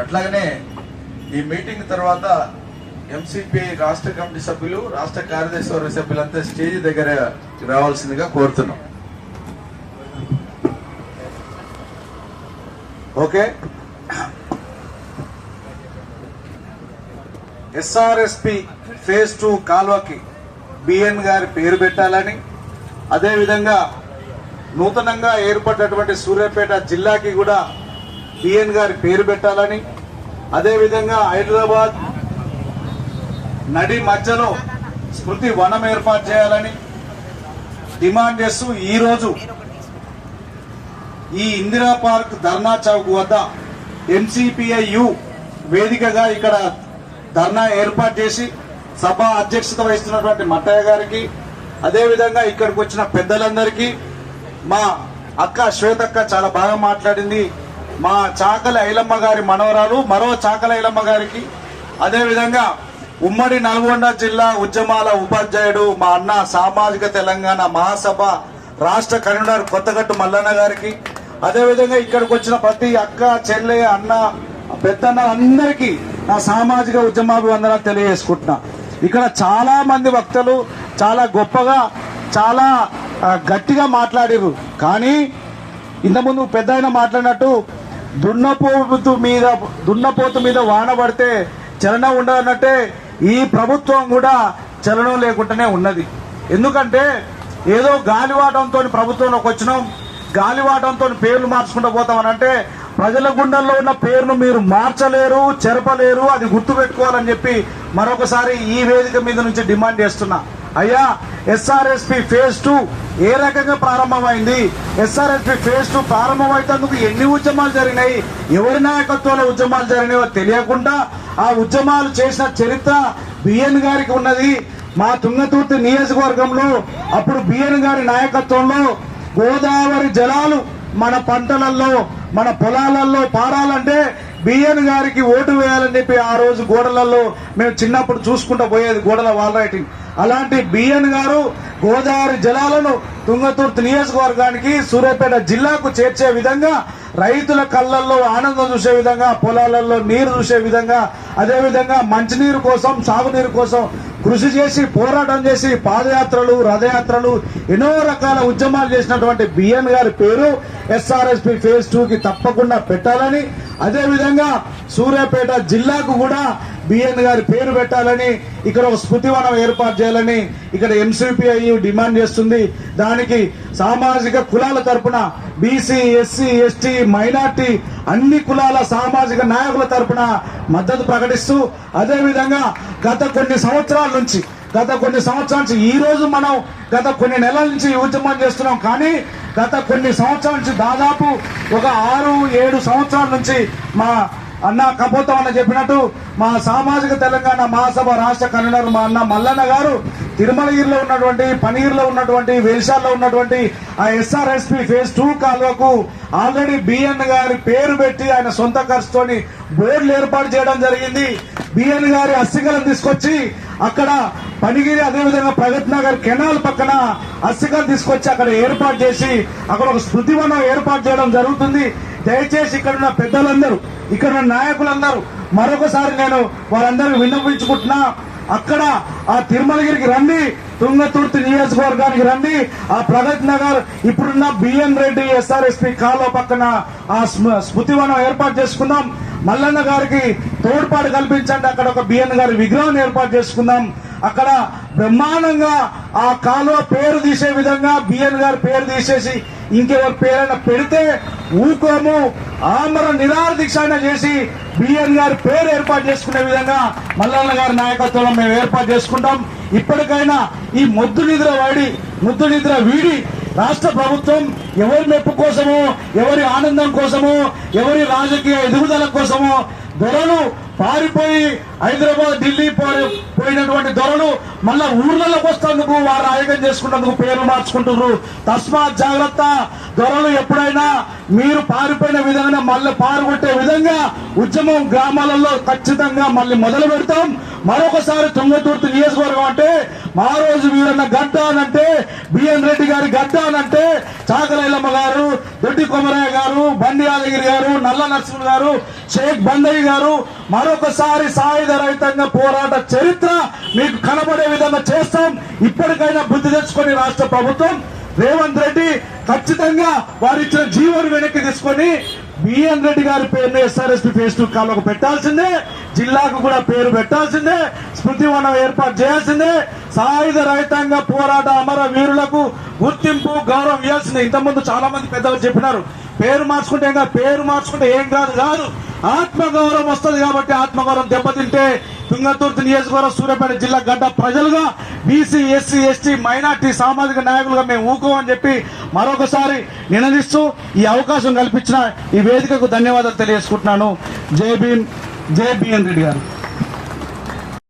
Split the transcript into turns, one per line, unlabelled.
అట్లాగనే ఈ మీటింగ్ తర్వాత ఎంసీపీ రాష్ట్ర కమిటీ సభ్యులు రాష్ట్ర కార్యదర్శి వర్గ సభ్యులంతా స్టేజ్ దగ్గర రావాల్సిందిగా కోరుతున్నాం. ఓకే? ఎస్ఆర్ఎస్పి ఫేజ్ టూ కాల్వకి బిఎన్ గారి పేరు పెట్టాలని అదేవిధంగా నూతనంగా ఏర్పడినటువంటి సూర్యాపేట జిల్లాకి కూడా బిఎన్ గారి పేరు పెట్టాలని అదేవిధంగా హైదరాబాద్ నడి మధ్యలో స్మృతి వనం ఏర్పాటు చేయాలని డిమాండ్ చేస్తూ ఈరోజు ఈ ఇందిరా పార్క్ ధర్నా చౌక్ వద్ద ఎంసీపీఐయు వేదికగా ఇక్కడ ధర్నా ఏర్పాటు చేసి సభ అధ్యక్షత వహిస్తున్నటువంటి మట్టయ్య గారికి అదేవిధంగా ఇక్కడికి వచ్చిన పెద్దలందరికీ మా అక్క శ్వేతక్క చాలా బాగా మాట్లాడింది. మా చాకల ఐలమ్మ గారి మనవరాలు మరో చాకల ఐలమ్మ గారికి. అదేవిధంగా ఉమ్మడి నల్గొండ జిల్లా ఉద్యమాల ఉపాధ్యాయుడు మా అన్న సామాజిక తెలంగాణ మహాసభ రాష్ట్ర కన్వీనర్ కొత్తగట్టు మల్లన్న గారికి. అదేవిధంగా ఇక్కడికి వచ్చిన ప్రతి అక్క చెల్లె అన్న పెద్దన్న అందరికీ నా సామాజిక ఉద్యమాభివందనాలు తెలియజేసుకుంటున్నా. ఇక్కడ చాలా మంది వక్తలు చాలా గొప్పగా చాలా గట్టిగా మాట్లాడారు కానీ ఇంతకుముందు పెద్ద ఆయన మాట్లాడినట్టు దున్నపోతు మీద దున్నపోతు మీద వాన పడితే చలనం ఉండదన్నట్టే ఈ ప్రభుత్వం కూడా చలనం లేకుండానే ఉన్నది. ఎందుకంటే ఏదో గాలివాటంతో ప్రభుత్వంలోకి వచ్చినాం గాలివాటంతో పేర్లు మార్చుకుంటూ పోతామనంటే ప్రజల గుండెల్లో ఉన్న పేరును మీరు మార్చలేరు చెరపలేరు అది గుర్తుపెట్టుకోవాలని చెప్పి మరొకసారి ఈ వేదిక మీద నుంచి డిమాండ్ చేస్తున్నా. అయ్యా ఎస్ఆర్ఎస్పి ఫేజ్ టూ ఏ రకంగా ప్రారంభమైంది? ఎస్ఆర్ఎస్పి ఫేజ్ టూ ప్రారంభమైనందుకు ఎన్ని ఉద్యమాలు జరిగినాయి? ఎవరి నాయకత్వంలో ఉద్యమాలు జరిగినాయో తెలియకుండా ఆ ఉద్యమాలు చేసిన చరిత్ర బిఎన్ గారికి ఉన్నది. మా తుంగతుర్తి నియోజకవర్గంలో అప్పుడు బిఎన్ గారి నాయకత్వంలో గోదావరి జలాలు మన పంటలలో మన పొలాలలో పారాలంటే బిఎన్ గారికి ఓటు వేయాలని చెప్పి ఆ రోజు గోడలలో మేము చిన్నప్పుడు చూసుకుంటూ పోయేది గోడల వాల్ రైటింగ్ అలాంటి బిఎన్ గారు గోదావరి జలాలను తుంగతుర్తి నియోజకవర్గానికి సూర్యాపేట జిల్లాకు చేర్చే విధంగా రైతుల కళ్ళల్లో ఆనందం చూసే విధంగా పొలాలలో నీరు చూసే విధంగా అదేవిధంగా మంచినీరు కోసం సాగునీరు కోసం కృషి చేసి పోరాటం చేసి పాదయాత్రలు రథయాత్రలు ఎన్నో రకాల ఉద్యమాలు చేసినటువంటి బిఎన్ గారి పేరు ఎస్ఆర్ఎస్పి ఫేజ్ టూకి తప్పకుండా పెట్టాలని అదే విధంగా సూర్యాపేట జిల్లాకు కూడా బిఎన్ గారి పేరు పెట్టాలని ఇక్కడ ఒక స్మృతివనం ఏర్పాటు చేయాలని ఇక్కడ ఎంసీపీఐ డిమాండ్ చేస్తుంది. దానికి సామాజిక కులాల తరపున బీసీ ఎస్సీ ఎస్టీ మైనార్టీ అన్ని కులాల సామాజిక నాయకుల తరపున మద్దతు ప్రకటిస్తూ అదేవిధంగా గత కొన్ని సంవత్సరాల నుంచి గత కొన్ని సంవత్సరాల నుంచి ఈ రోజు మనం గత కొన్ని నెలల నుంచి ఉద్యమం చేస్తున్నాం. కానీ గత కొన్ని సంవత్సరాల నుంచి దాదాపు ఒక ఆరు ఏడు సంవత్సరాల నుంచి మా అన్న కపోతం అన్న చెప్పినట్టు మా సామాజిక తెలంగాణ మహాసభ రాష్ట్ర కన్వీనర్ మా అన్న మల్లన్న గారు తిరుమలగిరిలో ఉన్నటువంటి పనీర్లో ఉన్నటువంటి వేషాల్లో ఉన్నటువంటి ఆ ఎస్ఆర్ఎస్పి ఫేజ్ టూ కాలువకు ఆల్రెడీ బిఎన్ గారి పేరు పెట్టి ఆయన సొంత ఖర్చుతోని బోర్డులు ఏర్పాటు చేయడం జరిగింది. బిఎన్ గారి అస్థికలను తీసుకొచ్చి అక్కడ పనిగిరి అదేవిధంగా ప్రగతి నగర్ కెనాల్ పక్కన అస్థికలు తీసుకొచ్చి అక్కడ ఏర్పాటు చేసి అక్కడ ఒక స్మృతివనం ఏర్పాటు చేయడం జరుగుతుంది. దయచేసి ఇక్కడ ఉన్న పెద్దలందరూ ఇక్కడ ఉన్న నాయకులందరూ మరొకసారి నేను వారందరూ విన్నపించుకుంటున్నా అక్కడ ఆ తిరుమలగిరికి రండి తుంగతుర్తి నియోజకవర్గానికి రండి. ఆ ప్రగతి నగర్ ఇప్పుడున్న బిఎన్ రెడ్డి ఎస్ఆర్ఎస్పి కాలువ పక్కన ఆ స్మ- స్మృతివనం ఏర్పాటు చేసుకుందాం. మల్లన్న గారికి తోడ్పాటు కల్పించండి. అక్కడ ఒక బిఎన్ గారి విగ్రహం ఏర్పాటు చేసుకుందాం. అక్కడ బ్రహ్మాండంగా ఆ కాలువ పేరు తీసే విధంగా బిఎన్ గారి పేరు తీసేసి ఇంకెవరి పేరైనా పెడితే ఊకోము. ఆమర నిరాదీక్షణ చేసి బిఎన్ గారి పేరు ఏర్పాటు చేసుకునే విధంగా మల్లన్న గారి నాయకత్వంలో మేము ఏర్పాటు చేసుకుంటాం. ఇప్పటికైనా ఈ మొద్దు నిద్ర వాడి ముద్దు నిద్ర వీడి రాష్ట్ర ప్రభుత్వం ఎవరి మెప్పు కోసమో ఎవరి ఆనందం కోసమో ఎవరి రాజకీయ ఎదుగుదల కోసమో దొరలు పారిపోయి హైదరాబాద్ ఢిల్లీ పోయి- పోయినటువంటి దొరలు మళ్ళా ఊర్లలోకి వస్తేందుకు వారు ఆయోగం చేసుకున్నందుకు పేర్లు మార్చుకుంటున్నారు. తస్మాత్ జాగ్రత్త. దొరలు ఎప్పుడైనా మీరు పారిపోయిన విధంగా మళ్ళీ పారుగొట్టే విధంగా ఉద్యమం గ్రామాలలో ఖచ్చితంగా మళ్ళీ మొదలు పెడతాం. మరొకసారి తుంగతుర్తి నియోజకవర్గం అంటే మా రోజు వీరన్న గడ్డ అనంటే బిఎన్ రెడ్డి గారి గడ్డ అనంటే చాకలైలమ్మ గారు దొడ్డి కొమరయ్య గారు బండి యాదగిరి గారు నల్ల నరసింహ గారు షేక్ బందయ్య గారు మరొకసారి సాయుధ రహితంగా పోరాట చరిత్ర మీకు కనబడే విధంగా చేస్తాం. ఇప్పటికైనా బుద్ధి తెచ్చుకొని రాష్ట్ర ప్రభుత్వం రేవంత్ రెడ్డి ఖచ్చితంగా వారు ఇచ్చిన జీవోని వెనక్కి తీసుకొని బిఎన్ రెడ్డి గారి పేరును ఎస్ఆర్ఎస్పీ ఫేస్ టూ కాలకు పెట్టాల్సిందే. జిల్లాకు కూడా పేరు పెట్టాల్సిందే. స్మృతి వనం ఏర్పాటు చేయాల్సిందే. సాయుధ రహితంగా పోరాట అమర వీరులకు గుర్తింపు గౌరవం ఇవ్వాల్సింది. ఇంతకుముందు చాలా మంది పెద్దలు చెప్పినారు పేరు మార్చుకుంటే ఇంకా పేరు మార్చుకుంటే ఏం కాదు కాదు. ఆత్మగౌరవం వస్తుంది కాబట్టి ఆత్మగౌరవం దెబ్బతింటే తుంగతుర్తి నియోజకవర్గం సూర్యాపేట జిల్లా గడ్డ ప్రజలుగా బీసీ ఎస్సీ ఎస్టీ మైనార్టీ సామాజిక నాయకులుగా మేము ఊకోమని చెప్పి మరొకసారి నినదిస్తూ ఈ అవకాశం కల్పించిన ఈ వేదికకు ధన్యవాదాలు తెలియజేసుకుంటున్నాను. జై భీమ్ జై బిఎన్ రెడ్డి గారు.